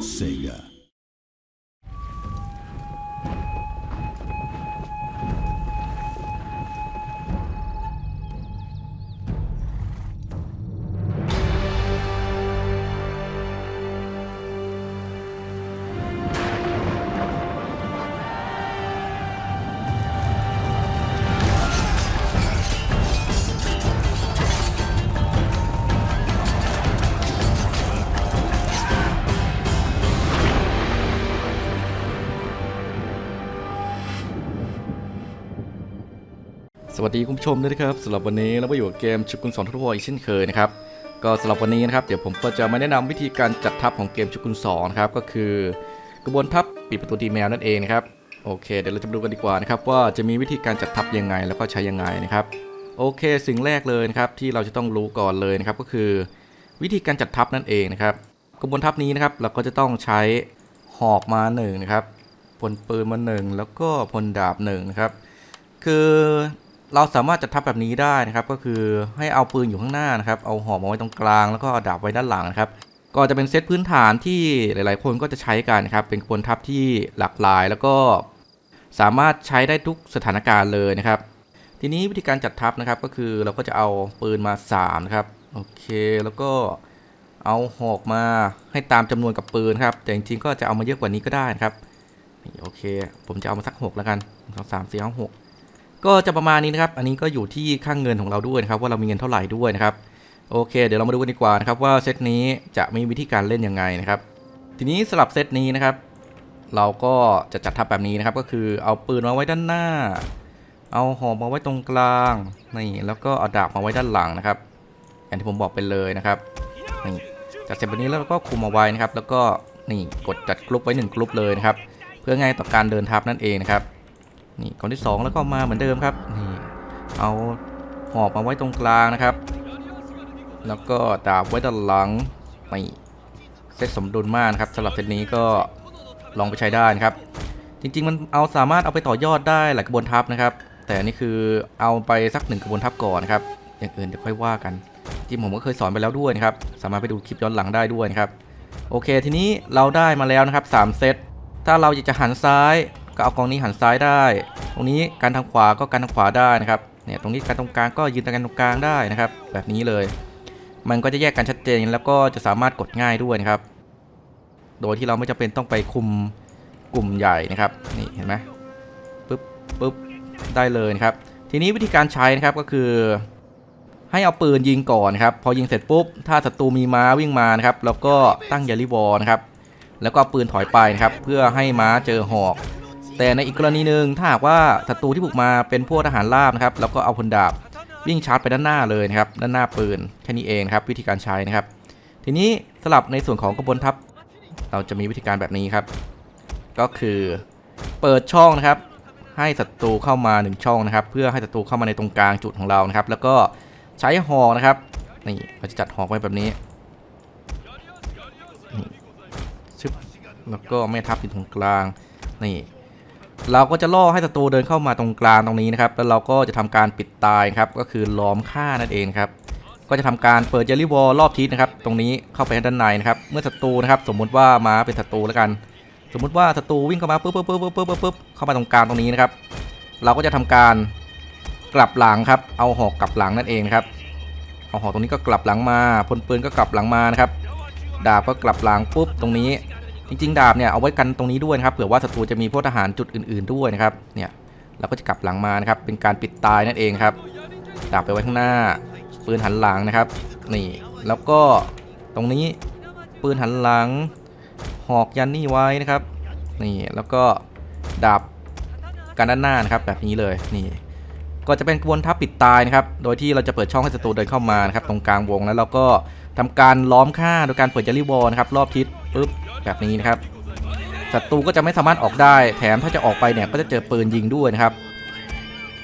Sega. สวัสดีคุณผู้ชมด้วยนะครับสำหรับวันนี้เราไปอยู่กับเกมชุกุนสอนทุกวอีกเช่นเคยนะครับก็สำหรับวันนี้นะครับเดี๋ยวผมก็จะมาแนะนำวิธีการจัดทัพของเกมชุกุนสอนนะครับก็คือกระบวนทัพปิดประตูตีแมวนั่นเองนะครับโอเค เดี๋ยวเราจะมาดูกันดีกว่านะครับว่าจะมีวิธีการจัดทัพยังไงแล้วก็ใช้ยังไงนะครับโอเค สิ่งแรกเลยนะครับที่เราจะต้องรู้ก่อนเลยนะครับก็คือ วิธีการจัดทัพนั่นเองนะครับกระบวนทัพนี้นะครับเราก็จะต้องใช้หอกมาหนึ่งนะครับพลปืนมาหนึ่งแล้วก็พลดาบหนึ่งนะครับคือ เราสามารถจัดทัพแบบนี้ได้นะครับก็คือให้เอาปืนอยู่ข้างหน้านะครับเอาหอกมาไว้ตรงกลางแล้วก็เอาดาบไว้ด้านหลังนะครับก็จะเป็นเซตพื้นฐานที่หลาย ๆ คนก็จะใช้กันนะครับเป็นกระบวนทัพที่หลากหลาย แล้วก็สามารถใช้ได้ทุกสถานการณ์เลยนะครับ ทีนี้วิธีการจัดทัพนะครับก็คือเราก็จะเอาปืนมา3นะครับโอเคแล้วก็เอาหอกมาให้ตามจำนวนกับปืนครับ แต่จริงๆก็จะเอามาเยอะกว่านี้ก็ได้นะครับนี่โอเค ผมจะเอามาสักหกแล้วกันสองสามสี่ห้าหก ก็จะประมาณนี้นะครับ อันนี้ก็อยู่ที่ค่างเงินของเราด้วยนะครับ ว่าเรามีเงินเท่าไหร่ด้วยนะครับ โอเค เดี๋ยวเรามาดูกันดีกว่านะครับว่าเซตนี้จะมีวิธีการเล่นยังไงนะครับ ทีนี้สลับเซตนี้นะครับ เราก็จะจัดทัพแบบนี้นะครับ ก็คือเอาปืนมาไว้ด้านหน้า เอาหอกมาไว้ตรงกลางนี่แล้วก็เอาดาบมาไว้ด้านหลังนะครับ อย่างที่ผมบอกไปเลยนะครับนี่จัดเสร็จแบบนี้แล้วเราก็คุมเอาไว้นะครับ แล้วก็นี่กดจัดกลุ่มไว้หนึ่งกลุ่มเลยนะครับ เพื่อง่ายต่อการเดินทัพนั่นเองนะครับ นี่คนที่ 2 แล้วก็มาเหมือนเดิมครับนี่เอาหอกมาไว้ตรงกลางนะครับ แล้วก็ดาบไว้ด้านหลังนี่เซตสมดุลมากนะครับสำหรับเซตนี้ก็ลองไปใช้ได้นะครับ จริง ๆ มันเอาสามารถเอาไปต่อยอดได้หลายกระบวนทัพนะครับ แต่นี่คือเอาไปสักหนึ่งกระบวนทัพก่อนนะครับอย่างอื่นเดี๋ยวค่อยว่ากันจริงผมก็เคยสอนไปแล้วด้วยนะครับ สามารถไปดูคลิปย้อนหลังได้ด้วยนะครับ โอเคทีนี้เราได้มาแล้วนะครับ 3 เซตถ้าเราอยากจะหันซ้าย ก็เอากองนี้หันซ้ายได้ ตรงนี้การทางขวาก็การทางขวาได้นะครับเนี่ยตรงนี้การตรงกลางก็ยืนตรงกันตรงกลางได้นะครับ แบบนี้เลย มันก็จะแยกกันชัดเจนแล้วก็จะสามารถกดง่ายด้วยนะครับ โดยที่เราไม่จำเป็นต้องไปคุมกลุ่มใหญ่นะครับนี่เห็นไหมปึ๊บปึ๊บได้เลยนะครับ ทีนี้วิธีการใช้นะครับก็คือให้เอาปืนยิงก่อนนะครับ พอยิงเสร็จปุ๊บ ถ้าศัตรูมีม้าวิ่งมานะครับ แล้วก็ตั้งยาลิวอลนะครับ แล้วก็ปืนถอยไปนะครับ เพื่อให้ม้าเจอหอก แต่ในอีกกรณีหนึ่งถ้าหากว่าศัตรูที่บุกมาเป็นพวกทหารราบนะครับแล้วก็เอาพลดาบวิ่งชาร์จไปด้านหน้าเลยนะครับด้านหน้าปืนแค่นี้เองครับวิธีการใช้นะครับ ทีนี้สลับในส่วนของกระบวนทัพ เราจะมีวิธีการแบบนี้ครับ ก็คือเปิดช่องนะครับ ให้ศัตรูเข้ามาหนึ่งช่องนะครับ เพื่อให้ศัตรูเข้ามาในตรงกลางจุดของเรานะครับ แล้วก็ใช้หอกนะครับนี่เราจะจัดหอกไว้แบบนี้ชึบแล้วก็แม่ทัพอยู่ตรงกลางนี่ เราก็จะล่อให้ศัตรูเดินเข้ามาตรงกลางตรงนี้นะครับ แล้วเราก็จะทำการปิดตายครับ ก็คือล้อมฆ่านั่นเองครับ ก็จะทำการเปิดเจลลี่วอลรอบทิศนะครับ ตรงนี้เข้าไปด้านในนะครับ เมื่อศัตรูนะครับ สมมุติว่ามาเป็นศัตรูแล้วกัน สมมุติว่าศัตรูวิ่งเข้ามาปุ๊บปุ๊บปุ๊บปุ๊บปุ๊บปุ๊บเข้ามาตรงกลางตรงนี้นะครับ เราก็จะทำการกลับหลังครับ เอาหอกกลับหลังนั่นเองครับ เอาหอกตรงนี้ก็กลับหลังมาพลปืนก็กลับหลังมานะครับ ดาบก็กลับหลังปุ๊บตรงนี้ จริงๆ ดาบเนี่ยเอาไว้กันตรงนี้ด้วยนะครับเผื่อว่าศัตรูจะมีพวกทหารจุดอื่น ๆด้วยนะครับเนี่ยเราก็จะกลับหลังมานะครับเป็นการปิดตายนั่นเองครับดาบไปไว้ข้างหน้า ปืนหันหลังนะครับนี่แล้วก็ตรงนี้ปืนหันหลัง หอกยันนี่ไว้นะครับนี่แล้วก็ดาบกันด้านหน้านะครับแบบนี้เลยนี่ก็จะเป็นกวนทัพปิดตายนะครับ โดยที่เราจะเปิดช่องให้ศัตรูเดินเข้ามานะครับตรงกลางวงแล้วเราก็ ทำการล้อมฆ่าโดยการเปิดเจลลี่วอลนะครับรอบทิศปุ๊บแบบนี้นะครับศัตรูก็จะไม่สามารถออกได้ แถมถ้าจะออกไปเนี่ยก็จะเจอปืนยิงด้วยนะครับ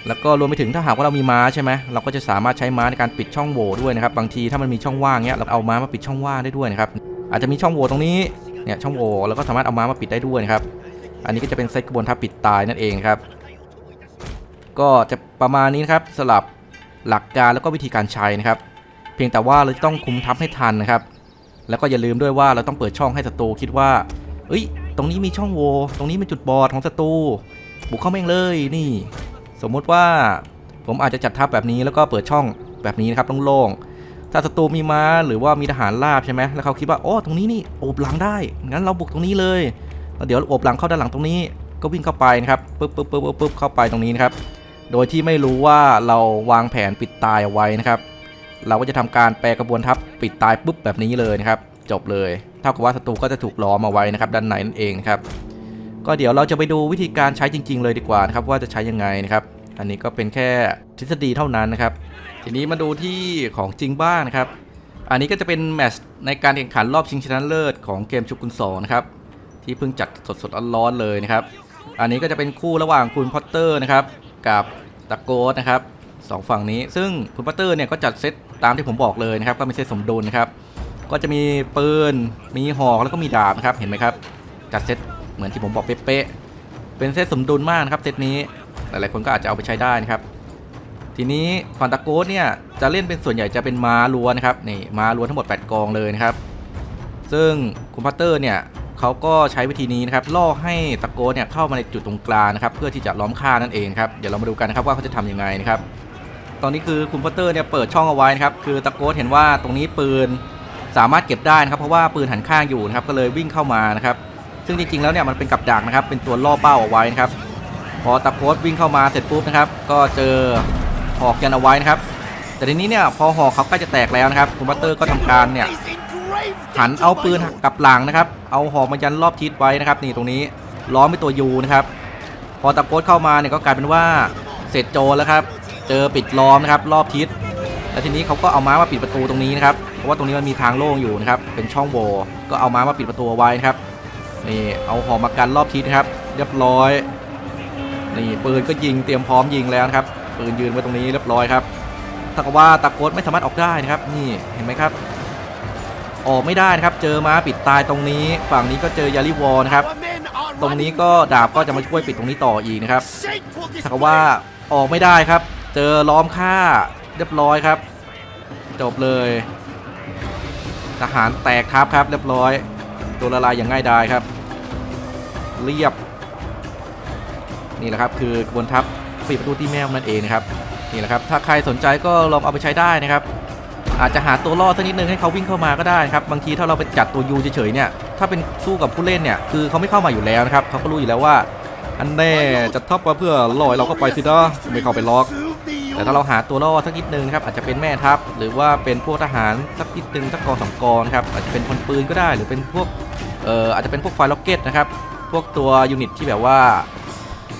แล้วก็รวมไปถึงถ้าหากว่าเรามีม้าใช่ไหมเราก็จะสามารถใช้ม้าในการปิดช่องโหว่ด้วยนะครับ บางทีถ้ามันมีช่องว่างเนี้ยเราเอาม้ามาปิดช่องว่างได้ด้วยนะครับ อาจจะมีช่องโหว่ตรงนี้เนี่ยช่องโหว่แล้วก็สามารถเอาม้ามาปิดได้ด้วยนะครับ อันนี้ก็จะเป็นเซตกระบวนทัพปิดตายนั่นเองครับ ก็จะประมาณนี้นะครับสลับหลักการแล้วก็วิธีการใช้นะครับ เพียงแต่ว่าเราต้องคุมทัพให้ทันนะครับ แล้วก็อย่าลืมด้วยว่าเราต้องเปิดช่องให้ศัตรูคิดว่า เอ้ย ตรงนี้มีช่องโหว่ตรงนี้เป็นจุดบอดของศัตรูบุกเข้าแม่งเลยนี่ สมมุติว่าผมอาจจะจัดทัพแบบนี้แล้วก็เปิดช่องแบบนี้นะครับโล่งๆถ้าศัตรูมีม้าหรือว่ามีทหารราบใช่ไหมแล้วเขาคิดว่าโอ้ตรงนี้นี่โอบหลังได้งั้นเราบุกตรงนี้เลยแล้วเดี๋ยวโอบหลังเข้าด้านหลังตรงนี้ก็วิ่งเข้าไปนะครับปึ๊บปึ๊บปึ๊บปึ๊บปึ๊บเข้าไปตรงนี้นะครับ โดยที่ไม่รู้ว่าเราวางแผนปิดตายเอาไว้นะครับ เราก็จะทำการแปรกระบวนทัพปิดตายปุ๊บแบบนี้เลยนะครับ จบเลย เท่ากับว่าศัตรูก็จะถูกล้อมเอาไว้นะครับด้านในนั่นเองนะครับ ก็เดี๋ยวเราจะไปดูวิธีการใช้จริง ๆ เลยดีกว่านะครับว่าจะใช้ยังไงนะครับ อันนี้ก็เป็นแค่ทฤษฎีเท่านั้นนะครับ ทีนี้มาดูที่ของจริงบ้างนะครับ อันนี้ก็จะเป็นแมตช์ในการแข่งขันรอบชิงชนะเลิศของเกมชุกุนสองนะครับที่เพิ่งจัดสดๆร้อนๆเลยนะครับ อันนี้ก็จะเป็นคู่ระหว่างคุณพอตเตอร์นะครับกับตะโกสนะครับสองฝั่งนี้ซึ่งคุณพอตเตอร์เนี่ยก็จัดเซต ตามที่ผมบอกเลยนะครับ ก็เป็นเซตสมดุลนะครับ ก็จะมีปืน มีหอกแล้วก็มีดาบนะครับ เห็นไหมครับ จัดเซตเหมือนที่ผมบอกเป๊ะๆ เป็นเซตสมดุลมากนะครับเซตนี้ หลายๆคนก็อาจจะเอาไปใช้ได้นะครับ ทีนี้ฟันตาโกสเนี่ยจะเล่นเป็นส่วนใหญ่จะเป็นม้าล้วนนะครับ นี่ม้าล้วนทั้งหมด 8 กองเลยนะครับ ซึ่งคุณพัตเตอร์เนี่ยเขาก็ใช้วิธีนี้นะครับ ล่อให้ตะโกสเนี่ยเข้ามาในจุดตรงกลางนะครับ เพื่อที่จะล้อมฆ่านั่นเองครับ เดี๋ยวเรามาดูกันนะครับว่าเขาจะทำยังไงนะครับ ตอนนี้คือคุณพัตเตอร์เนี่ยเปิดช่องเอาไว้นะครับคือตะโกสเห็นว่าตรงนี้ปืนสามารถเก็บได้นะครับเพราะว่าปืนหันข้างอยู่นะครับก็เลยวิ่งเข้ามานะครับซึ่งจริงๆแล้วเนี่ยมันเป็นกับดักนะครับเป็นตัวล่อเป้าเอาไว้นะครับพอตะโกสวิ่งเข้ามาเสร็จปุ๊บนะครับก็เจอหอกยันเอาไว้นะครับแต่ทีนี้เนี่ยพอหอกเขาใกล้จะแตกแล้วนะครับคุณพัตเตอร์ก็ทำการเนี่ยหันเอาปืนกลับหลังนะครับเอาหอกมายันรอบทิศไว้นะครับนี่ตรงนี้ล้อมไปนตัวยูนะครับพอตะโกนเข้ามาเนี่ยก็กลายเป็นว่าเสร็จโจแล้วครับ เจอปิดล้อมนะครับรอบทิศแล้วทีนี้เขาก็เอาม้ามาปิดประตูตรงนี้นะครับเพราะว่าตรงนี้มันมีทางโล่งอยู่นะครับเป็นช่องโหว่ก็เอาม้ามาปิดประตูไว้นะครับนี่เอาหอมากันรอบทิศนะครับ เรียบร้อยนี่ปืนก็ยิงเตรียมพร้อมยิงแล้วนะครับปืนยืนไว้ตรงนี้เรียบร้อยครับถ้ากับว่าตะโกนไม่สามารถออกได้นะครับ นี่เห็นไหมครับ ออกไม่ได้นะครับ เจอม้าปิดตายตรงนี้ ฝั่งนี้ก็เจอยาริวอลนะครับ ตรงนี้ก็ดาบก็จะมาช่วยปิดตรงนี้ต่ออีกนะครับถ้ากับว่าออกไม่ได้ครับ เจอล้อมฆ่าเรียบร้อยครับ จบเลย ทหารแตกทับครับเรียบร้อยตัวละลายอย่างง่ายดายครับ เรียบ นี่แหละครับคือกระบวนทัพปิดประตูที่แมวนั่นเองนะครับนี่แหละครับถ้าใครสนใจก็ลองเอาไปใช้ได้นะครับ อาจจะหาตัวล่อสักนิดนึงให้เขาวิ่งเข้ามาก็ได้ครับบางทีถ้าเราไปจัดตัวยูเฉยๆเนี่ยถ้าเป็นสู้กับผู้เล่นเนี่ยคือเขาไม่เข้ามาอยู่แล้วนะครับเขาก็รู้อยู่แล้วว่าอันแน่จะทับมาเพื่อลอให้เราก็ไปสินะไม่เข้าไปล็อก แต่ถ้าเราหาตัวล่อสักนิดนึงนะครับอาจจะเป็นแม่ทัพ หรือว่าเป็นพวกทหารสักนิดนึงสักกองสองกองครับอาจจะเป็นคนปืนก็ได้ หรือเป็นพวกเอ่ออาจจะเป็นพวกไฟล็อกเก็ตนะครับพวกตัวยูนิตที่แบบว่า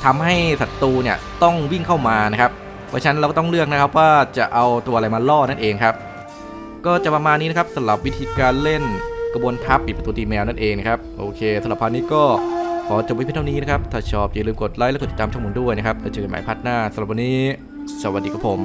ทำให้ศัตรูเนี่ยต้องวิ่งเข้ามานะครับเพราะฉะนั้นเราก็ต้องเลือกนะครับว่าจะเอาตัวอะไรมาล่อนั่นเองครับ ก็จะประมาณนี้นะครับสำหรับวิธีการเล่นกระบวนทัพปิดประตูตีแมวนั่นเองนะครับโอเคสำหรับพาร์ทนี้ก็ขอจบไว้เพียงเท่านี้นะครับ ถ้าชอบอย่าลืมกดไลค์และกดติดตามช่องผมด้วยนะครับแล้วเจอกันใหม่พาร์ทหน้าสำหรับวันนี้ สวัสดีครับผม